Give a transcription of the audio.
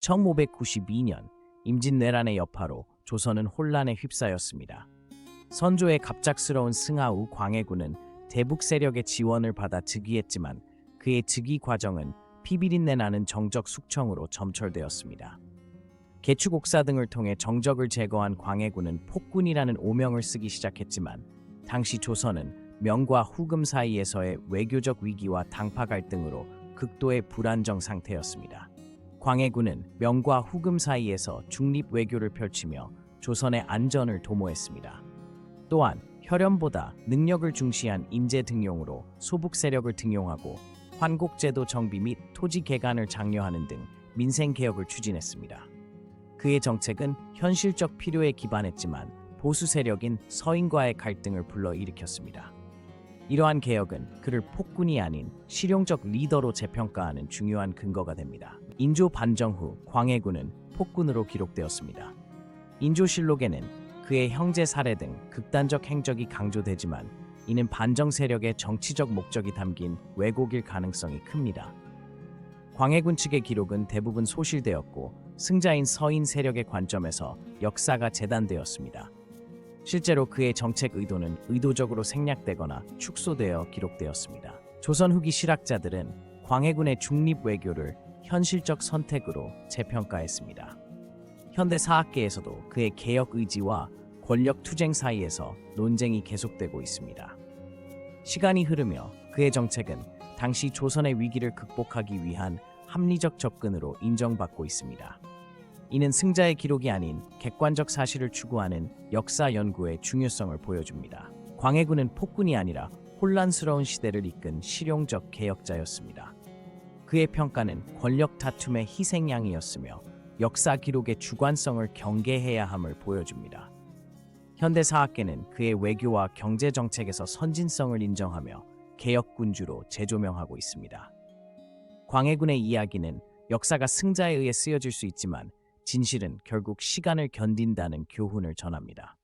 1592년 임진왜란의 여파로 조선은 혼란에 휩싸였습니다. 선조의 갑작스러운 승하 후 광해군은 대북 세력의 지원을 받아 즉위했지만 그의 즉위 과정은 피비린내 나는 정적 숙청으로 점철되었습니다. 개축옥사 등을 통해 정적을 제거한 광해군은 폭군이라는 오명을 쓰기 시작했지만 당시 조선은 명과 후금 사이에서의 외교적 위기와 당파 갈등으로 극도의 불안정 상태였습니다. 광해군은 명과 후금 사이에서 중립 외교를 펼치며 조선의 안전을 도모했습니다. 또한 혈연보다 능력을 중시한 인재 등용으로 소북 세력을 등용하고 환곡제도 정비 및 토지 개간을 장려하는 등 민생 개혁을 추진했습니다. 그의 정책은 현실적 필요에 기반했지만 보수 세력인 서인과의 갈등을 불러일으켰습니다. 이러한 개혁은 그를 폭군이 아닌 실용적 리더로 재평가하는 중요한 근거가 됩니다. 인조 반정 후 광해군은 폭군으로 기록되었습니다. 인조실록에는 그의 형제 살해 등 극단적 행적이 강조되지만 이는 반정 세력의 정치적 목적이 담긴 왜곡일 가능성이 큽니다. 광해군 측의 기록은 대부분 소실되었고 승자인 서인 세력의 관점에서 역사가 재단되었습니다. 실제로 그의 정책 의도는 의도적으로 생략되거나 축소되어 기록되었습니다. 조선 후기 실학자들은 광해군의 중립 외교를 현실적 선택으로 재평가했습니다. 현대 사학계에서도 그의 개혁 의지와 권력 투쟁 사이에서 논쟁이 계속되고 있습니다. 시간이 흐르며 그의 정책은 당시 조선의 위기를 극복하기 위한 합리적 접근으로 인정받고 있습니다. 이는 승자의 기록이 아닌 객관적 사실을 추구하는 역사 연구의 중요성을 보여줍니다. 광해군은 폭군이 아니라 혼란스러운 시대를 이끈 실용적 개혁자였습니다. 그의 평가는 권력 다툼의 희생양이었으며 역사 기록의 주관성을 경계해야 함을 보여줍니다. 현대 사학계는 그의 외교와 경제 정책에서 선진성을 인정하며 개혁군주로 재조명하고 있습니다. 광해군의 이야기는 역사가 승자에 의해 쓰여질 수 있지만 진실은 결국 시간을 견딘다는 교훈을 전합니다.